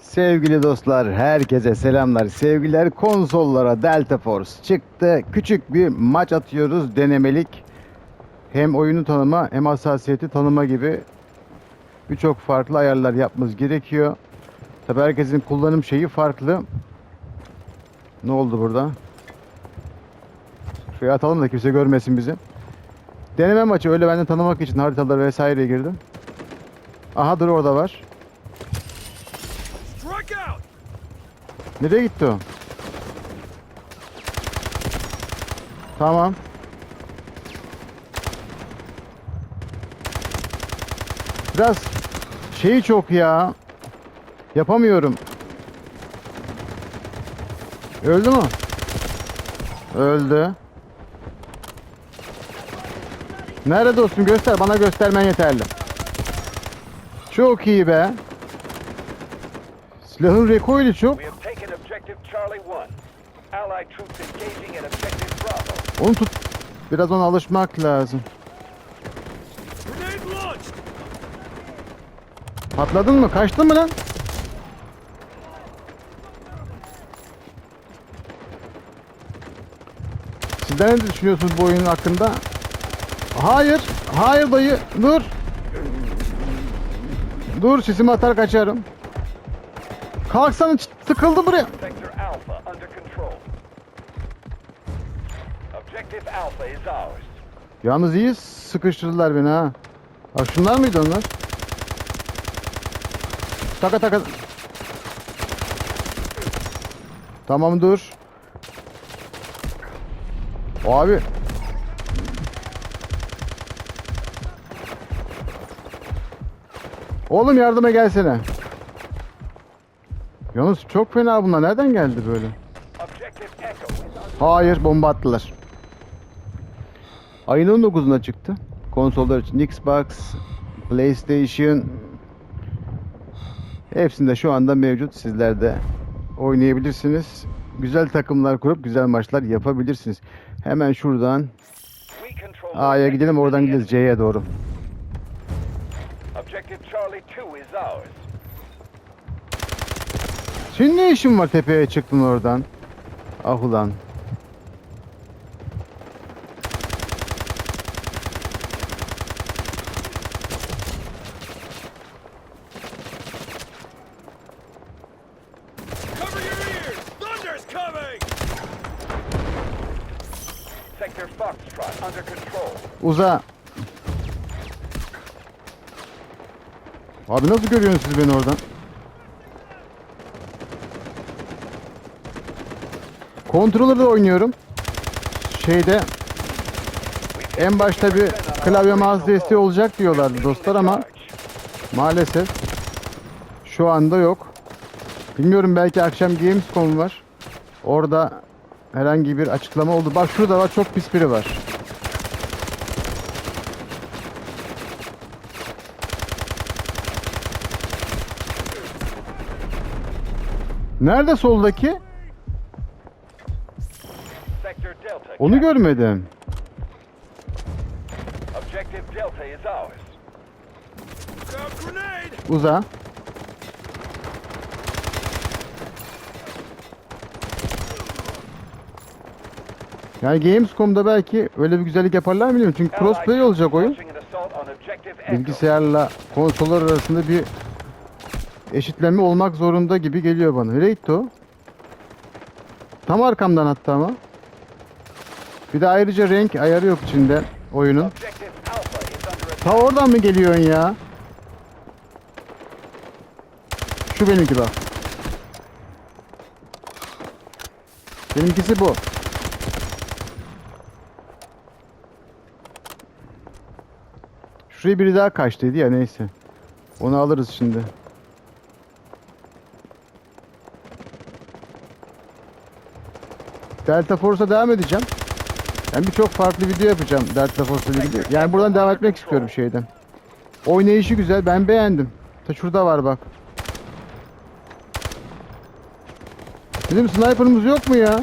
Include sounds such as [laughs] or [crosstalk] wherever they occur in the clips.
Sevgili dostlar, herkese selamlar. Sevgiler konsollara Delta Force çıktı. Küçük bir maç atıyoruz denemelik. Hem oyunu tanıma hem hassasiyeti tanıma gibi birçok farklı ayarlar yapmamız gerekiyor. Tabi herkesin kullanım şeyi farklı. Ne oldu burada? Şuraya atalım da kimse görmesin bizi. Deneme maçı öyle benden tanımak için haritalara vesaireye girdim. Aha dur orada var. Nereye gitti o? Tamam. Biraz şeyi çok ya. Yapamıyorum. Öldü mü? Öldü. Nerede dostum göster bana göstermen yeterli. Çok iyi be. Silahın recoil'i çok. Onu tut. Biraz ona alışmak lazım. Patladın mı? Kaçtın mı lan? Sizler ne düşünüyorsunuz bu oyunun hakkında? Hayır. Hayır dayı. Dur. Dur sesimi atar kaçarım. Kalksana tıkıldı buraya. Yalnız iyi sıkıştırdılar beni ha. Bak şunlar mıydı onlar? Taka taka. Tamam dur. Abi. Oğlum yardıma gelsene. Yalnız çok fena bunlar. Nereden geldi böyle? Hayır bomba attılar. Ayın 19'unda çıktı. Konsollar için Xbox, PlayStation hepsinde şu anda mevcut. Sizler de oynayabilirsiniz. Güzel takımlar kurup güzel maçlar yapabilirsiniz. Hemen şuradan A'ya gidelim oradan gideriz C'ye doğru. Objective Charlie 2 is ours. Senin ne işin var tepeye çıktın oradan? Ah ulan. Uza. Abi nasıl görüyorsunuz siz beni oradan? Controller'da oynuyorum. Şeyde en başta bir klavye mouse desteği olacak diyorlardı dostlar ama maalesef şu anda yok. Bilmiyorum belki akşam Gamescom var. Orada herhangi bir açıklama oldu. Bak şurada var çok pis biri var. Nerede soldaki? Onu görmedim. Uza. Yani Gamescom'da belki öyle bir güzellik yaparlar mı bilmiyorum. Çünkü crossplay olacak oyun. Bilgisayarla konsollar arasında bir eşitleme olmak zorunda gibi geliyor bana. Nereye gitti o? Tam arkamdan hatta ama. Bir de ayrıca renk ayarı yok içinde oyunun. Ta oradan mı geliyorsun ya? Şu benimki bak. Benimkisi bu. Şuraya biri daha kaçtıydı ya neyse. Onu alırız şimdi. Delta Force'a devam edeceğim. Ben birçok farklı video yapacağım Delta Force ile ilgili. Yani buradan devam etmek istiyorum şeyden. Oynayışı güzel. Ben beğendim. Ta şurada var bak. Bizim sniper'ımız yok mu ya?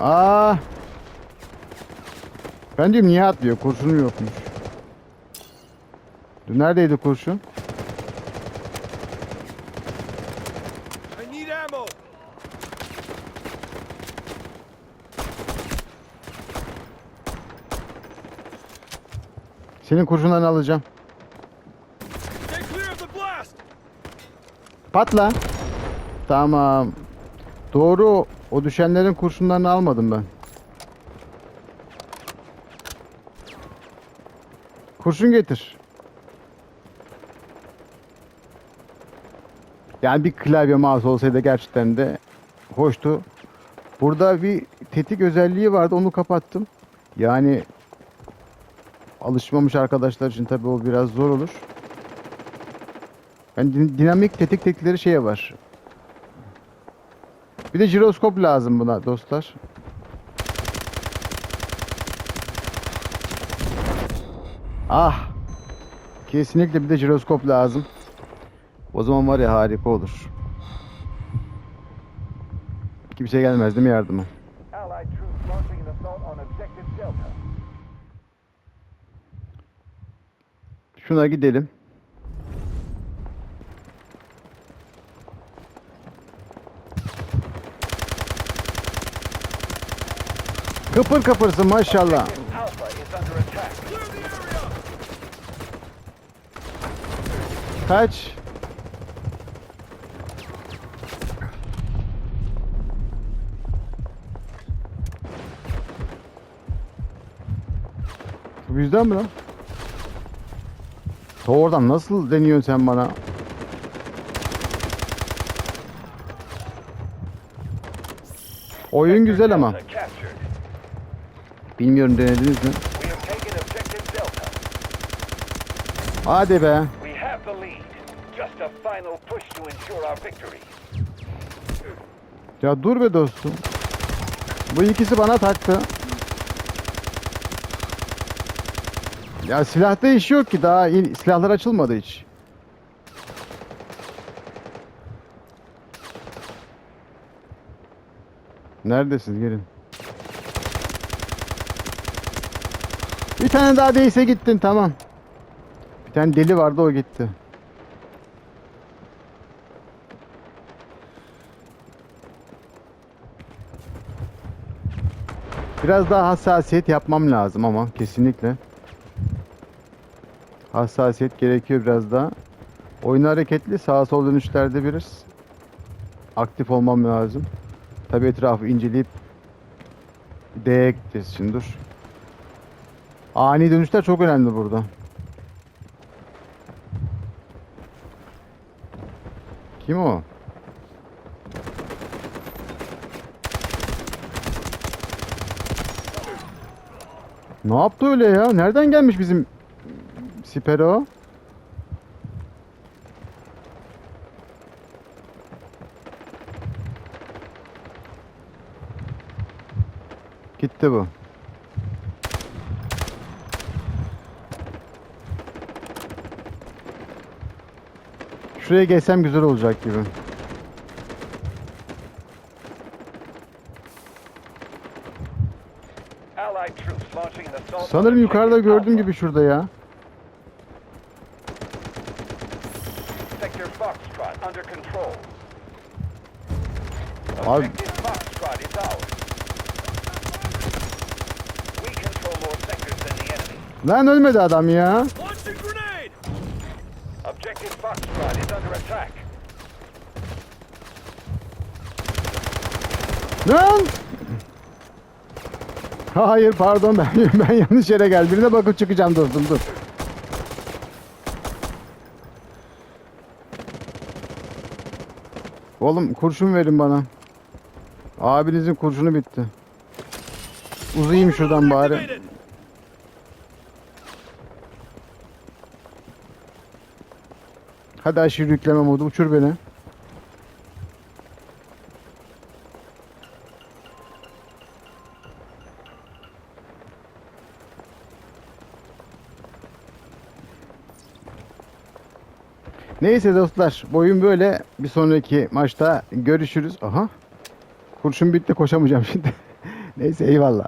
Aa. Ben diyorum niye atlıyor? Kurşunu yokmuş. Neredeydi kurşun? Senin kurşunlarını alacağım. Patla. Tamam. Doğru. O düşenlerin kurşunlarını almadım ben. Kurşun getir. Yani bir klavye mouse olsaydı gerçekten de hoştu. Burada bir tetik özelliği vardı onu kapattım. Yani alışmamış arkadaşlar için tabii o biraz zor olur. Yani din- dinamik tetik tekleri şeye var. Bir de jiroskop lazım buna dostlar. Ah. Kesinlikle bir de jiroskop lazım. O zaman var ya harika olur. Kimse gelmez değil mi yardıma? Şuna gidelim. Kıpır kıpırsın maşallah. Kaç. Bizden mi lan? Ta Oradan nasıl deniyorsun sen bana? Oyun güzel ama. Bilmiyorum denediniz mi? Hadi be. Ya dur be dostum. Bu ikisi bana taktı. Ya silahta iş yok ki daha silahlar açılmadı hiç. Neredesiniz gelin. Bir tane daha değse gittin tamam. Bir tane deli vardı o gitti. Biraz daha hassasiyet yapmam lazım ama kesinlikle. Hassasiyet gerekiyor biraz daha. Oyun hareketli sağa sol dönüşlerde biraz aktif olmam lazım. Tabi etrafı inceleyip D'ye gideceğiz dur. Ani dönüşler çok önemli burada. Kim o? Ne yaptı öyle ya? Nereden gelmiş bizim Sipero? Gitti bu. Şuraya geçsem güzel olacak gibi. Sanırım yukarıda gördüğüm gibi şurada ya. Sector Foxtrot under control. Abi- Objective Foxtrot is ours. We control more sectors than the enemy. Lan ölmedi adam ya. Launched a grenade. Objective Foxtrot is under attack. Lan! [laughs] Hayır pardon ben [laughs] ben yanlış yere geldim. Birine bakıp çıkacağım dostum dur. Oğlum kurşun verin bana. Abinizin kurşunu bitti. Uzayayım şuradan bari. Hadi aşırı yükleme modu uçur beni. Neyse dostlar, bu oyun böyle. Bir sonraki maçta görüşürüz. Aha. Kurşun bitti, koşamayacağım şimdi. [laughs] Neyse eyvallah.